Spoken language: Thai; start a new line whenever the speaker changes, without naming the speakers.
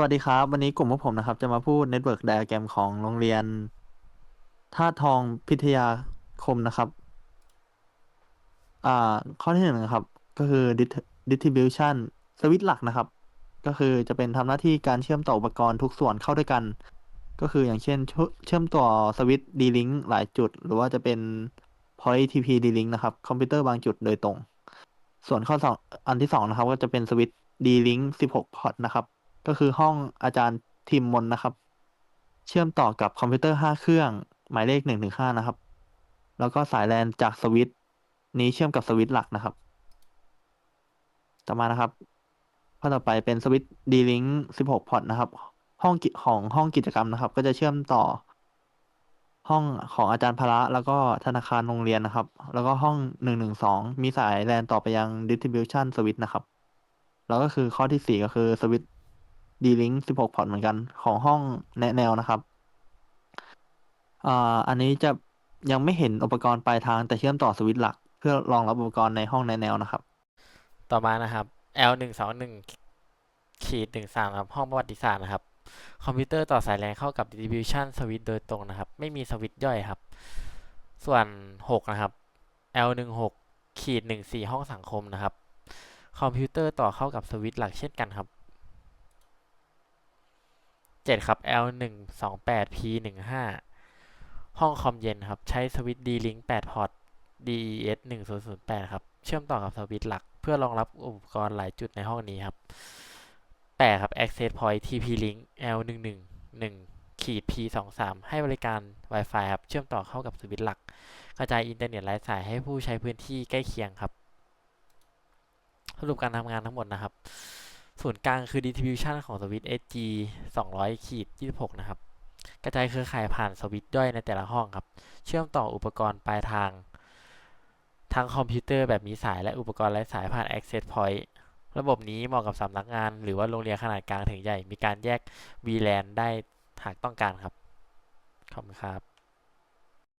สวัสดีครับ วันนี้กลุ่มพวกผมนะครับ จะมาพูด Network Diagram ของโรงเรียนท่าตุทองพิทยาคมนะครับ อ่า ข้อที่หนึ่งนะครับ ก็คือ Distribution สวิตช์หลักนะครับ ก็คือจะเป็นทำหน้าที่การเชื่อมต่ออุปกรณ์ทุกส่วนเข้าด้วยกัน ก็คืออย่างเช่นเชื่อเชื่อมต่อสวิตช์ D-Link หลายจุด หรือว่าจะเป็น Point TP D-Link นะครับ คอมพิวเตอร์บางจุดโดยตรง ส่วนข้อสองอันที่สองนะครับ ก็จะเป็นสวิตช์ D-Link 16 พอร์ตนะครับ ก็คือห้องอาจารย์ทิมมนนะครับ เชื่อมต่อกับคอมพิวเตอร์5เครื่อง หมายเลข1ถึง5นะครับ แล้วก็สายแลนจากสวิตนี้เชื่อมกับสวิตหลักนะครับ ต่อมานะครับข้อต่อไปเป็นสวิตช์ D-Link 16พอร์ตนะครับ ห้องของห้องกิจกรรมนะครับ ก็จะเชื่อมต่อ ห้องของอาจารย์พละแล้วก็ธนาคารโรงเรียนนะครับ แล้วก็ห้อง112มีสายแลนต่อไปยัง distribution switch นะครับ แล้วก็คือข้อที่สี่ก็คือสวิต ช์ D-Link 16พอร์ตเหมือนกันของห้องแนะแนวนะครับอ่าอันนี้จะยังไม่เห็นอุปกรณ์ปลายทางแต่เชื่อมต่อสวิตช์หลัก เพื่อรองรับอุปกรณ์ในห้องแนะแนวนะครับ
ต่อมานะครับ L หนึ่งสองหนึ่งขีดหนึ่งสามครับห้องประวัติศาสตร์นะครับ คอมพิวเตอร์ต่อสายแลนเข้ากับ distribution switch โดยตรงนะครับ ไม่มีสวิตช์ย่อยครับ ส่วนหกนะครับ L หนึ่งหกขีดหนึ่งสี่ห้องสังคมนะครับ คอมพิวเตอร์ต่อเข้ากับสวิตช์หลักเช่นกันครับ เจ็ดครับ L หนึ่งสองแปด P หนึ่งห้องคอมเย็นครับ ใช้สวิตช์ D-Link แปดพอร์ต DES หนึ่งศูนย์ศูนย์แปดครับ เชื่อมต่อกับสวิตช์หลัก เพื่อรองรับอุปกรณ์หลายจุดในห้องนี้ครับแปดครับ Access Point TP-Link L หนึ่งหนึ่งหนึ่งขีด P สองสามให้บริการ Wi-Fi ครับ เชื่อมต่อเข้ากับสวิตช์หลัก กระจายอินเทอร์เน็ตไร้สายให้ผู้ใช้พื้นที่ใกล้เคียงครับ สรุปการทำงานทั้งหมดนะครับ ศูนกลางคือ distribution ของสวิตช์ SG 200ขีด26 นะครับ กระจายเครือข่ายผ่านสวิตช์ย่อยในแต่ละห้องครับ เชื่อมต่ออุปกรณ์ปลายทาง ทั้งคอมพิวเตอร์แบบมีสายและอุปกรณ์ไร้สายผ่าน Access Point ระบบนี้เหมาะกับสำนักงาน หรือว่าโรงเรียนขนาดกลางถึงใหญ่ มีการแยก VLAN ได้หากต้องการครับ ขอบคุณครับ